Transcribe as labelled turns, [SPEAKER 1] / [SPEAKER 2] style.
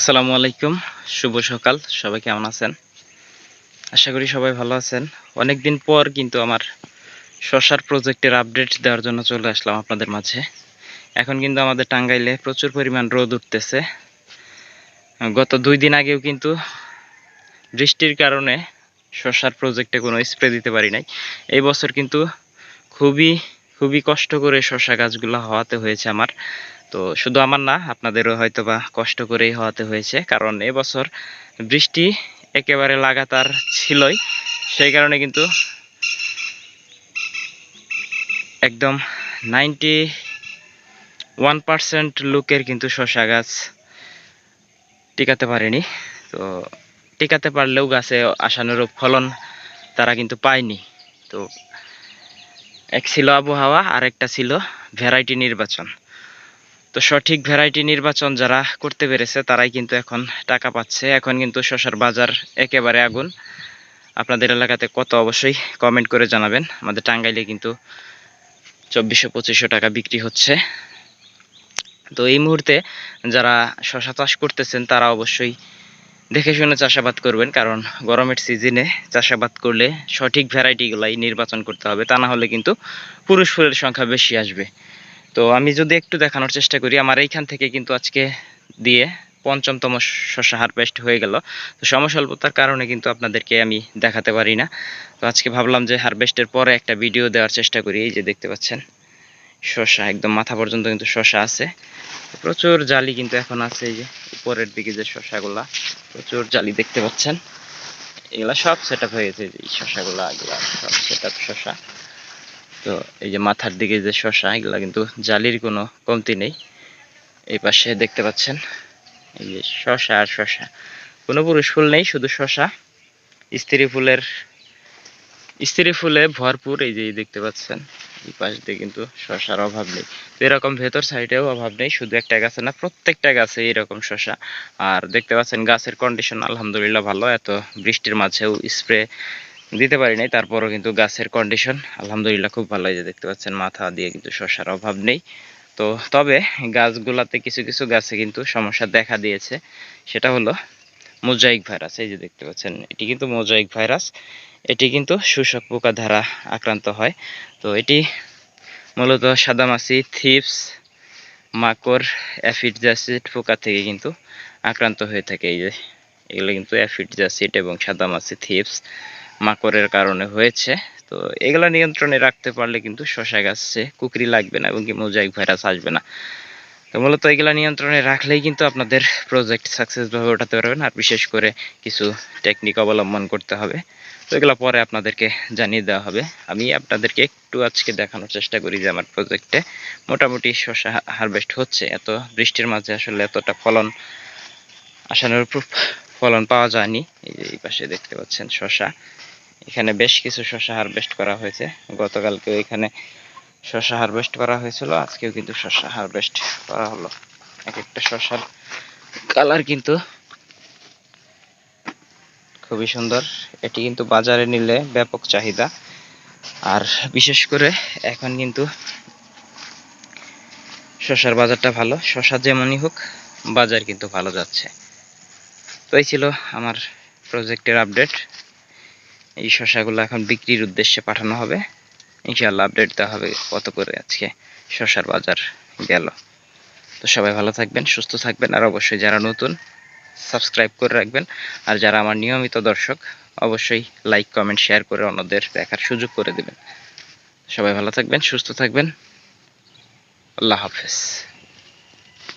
[SPEAKER 1] আসসালামু আলাইকুম, শুভ সকাল, সবাই কেমন আছেন? আশা করি সবাই ভালো আছেন। অনেক দিন পর কিন্তু আমার শশার প্রজেক্টের আপডেট দেওয়ার জন্য চলে আসলাম আপনাদের মাঝে। এখন কিন্তু আমাদের টাঙ্গাইলে প্রচুর পরিমাণ রোদ উঠতেছে। গত দুই দিন আগেও কিন্তু বৃষ্টির কারণে শশার প্রজেক্টে কোনো স্প্রে দিতে পারি নাই। এই বছর কিন্তু খুবই খুবই কষ্ট করে শশা গাছগুলো হওয়াতে হয়েছে আমার। তো শুধু আমার না, আপনাদেরও হয়তো বা কষ্ট করেই হওয়াতে হয়েছে। কারণ এবছর বৃষ্টি একেবারে লাগাতার ছিলই। সেই কারণে কিন্তু একদম নাইনটি ওয়ান পার্সেন্ট লোকের কিন্তু শশা গাছ টিকাতে পারেনি। তো টিকাতে পারলেও গাছে আশানুরূপ ফলন তারা কিন্তু পায়নি। তো এক ছিল আবহাওয়া আর একটা ছিল ভ্যারাইটি নির্বাচন। তো সঠিক ভ্যারাইটি নির্বাচন যারা করতে পেরেছে, তারাই কিন্তু এখন টাকা পাচ্ছে। এখন কিন্তু শশার বাজার একেবারে আগুন। আপনাদের এলাকাতে কত অবশ্যই কমেন্ট করে জানাবেন। আমাদের টাঙ্গাইলে কিন্তু চব্বিশশো, পঁচিশশো টাকা বিক্রি হচ্ছে। তো এই মুহূর্তে যারা শশা চাষ করতেছেন, তারা অবশ্যই দেখে শুনে চাষাবাদ করবেন। কারণ গরমের সিজনে চাষাবাদ করলে সঠিক ভ্যারাইটিগুলাই নির্বাচন করতে হবে। তা না হলে কিন্তু পুরুষ ফুলের সংখ্যা বেশি আসবে। তো আমি যদি একটু দেখানোর চেষ্টা করি, আমার এইখান থেকে কিন্তু আজকে দিয়ে পঞ্চমতম শশা হারভেস্ট হয়ে গেল। তো সময় স্বল্পতার কারণে কিন্তু আপনাদেরকে আমি দেখাতে পারি না। তো আজকে ভাবলাম যে হারভেস্টের পরে একটা ভিডিও দেওয়ার চেষ্টা করি। এই যে দেখতে পাচ্ছেন শশা একদম মাথা পর্যন্ত কিন্তু শশা আছে। প্রচুর জালি কিন্তু এখন আছে এই যে, উপরের দিকে যে শশাগুলা প্রচুর জালি দেখতে পাচ্ছেন। এগুলা সব সেট আপ হয়ে গেছে, এই শশাগুলা এগুলা সব সেট আপ শশা তো এই যে মাথার দিকে যে শশা এগুলা কিন্তু জালির কোনো কমতি নেই। এই পাশে দেখতে পাচ্ছেন, এই যে শশা আর শশা কোনো পুরুষ ফুল নেই, শুধু শশা স্ত্রী ফুলের, স্ত্রী ফুলে ভরপুর, এই যে দেখতে পাচ্ছেন। এই পাশ দিয়ে কিন্তু শশার অভাব নেই। তো এরকম ভেতর সাইডেও অভাব নেই, শুধু একটা গাছে না, প্রত্যেকটা গাছে এরকম শশা আর দেখতে পাচ্ছেন গাছের কন্ডিশন আলহামদুলিল্লাহ ভালো, এত বৃষ্টির মাঝেও স্প্রে দিতে পারি নাই। তারপরও কিন্তু গাছের কন্ডিশন আলহামদুলিল্লাহ খুব ভালো। যে দেখতে পাচ্ছেন, মাথা দিয়ে কিন্তু শশার অভাব নেই। তো তবে গাছগুলাতে কিছু কিছু গাছে কিন্তু সমস্যা দেখা দিয়েছে। সেটা হলো মোজাইক ভাইরাস। এই যে দেখতে পাচ্ছেন, এটি কিন্তু মোজাইক ভাইরাস। এটি কিন্তু শোষক পোকা দ্বারা আক্রান্ত হয়। তো এটি মূলত সাদামাছি, থিপস, মাকড়, অ্যাফিড জাসিড পোকা থেকে কিন্তু আক্রান্ত হয়ে থাকে। এই যে এগুলো কিন্তু অ্যাফিড জাসিড এবং সাদামাছি, থিপস মাকড়ের কারণে হয়েছে। তো এগুলো নিয়ন্ত্রণে রাখতে পারলে কিন্তু শশা গাছে কুকরি লাগবে না এবং কি মোজাইক ভাইরাস আসবে না। তো মূলত এগুলা নিয়ন্ত্রণে রাখলেই কিন্তু আপনাদের প্রজেক্ট সাকসেসভাবে ওঠাতে পারবেন। আর বিশেষ করে কিছু টেকনিক অবলম্বন করতে হবে। তো এগুলো পরে আপনাদেরকে জানিয়ে দেওয়া হবে। আমি আপনাদেরকে একটু আজকে দেখানোর চেষ্টা করি যে আমার প্রজেক্টে মোটামুটি শশা হারভেস্ট হচ্ছে। এত বৃষ্টির মাঝে আসলে এতটা ফলন আশানুরূপ ফলন পাওয়া যায়নি। এই যে এই পাশে দেখতে পাচ্ছেন শশা। এখানে বেশ কিছু শশা হারভেস্ট করা হয়েছে। গতকালকেও এখানে শশা হারভেস্ট করা হয়েছিল, আজকেও কিন্তু শশা হারভেস্ট করা হলো। এক একটা শশার কালার কিন্তু খুবই সুন্দর। এটি কিন্তু বাজারে নিলে ব্যাপক চাহিদা। আর বিশেষ করে এখন কিন্তু শশার বাজারটা ভালো। শশা যেমনই হোক, বাজার কিন্তু ভালো যাচ্ছে। তো এই ছিল আমার প্রজেক্টের আপডেট এই শশাগুলো এখন বিক্রির উদ্দেশ্যে পাঠানো হবে। ইনশাআল্লাহ আপডেট দেওয়া হবে কত করে আজকে শশার বাজার গেল। তো সবাই ভালো থাকবেন, সুস্থ থাকবেন, আর অবশ্যই যারা নতুন সাবস্ক্রাইব করে রাখবেন। আর যারা আমার নিয়মিত দর্শক, অবশ্যই লাইক কমেন্ট শেয়ার করে অন্যদের দেখার সুযোগ করে দেবেন। সবাই ভালো থাকবেন, সুস্থ থাকবেন। আল্লাহ হাফেজ।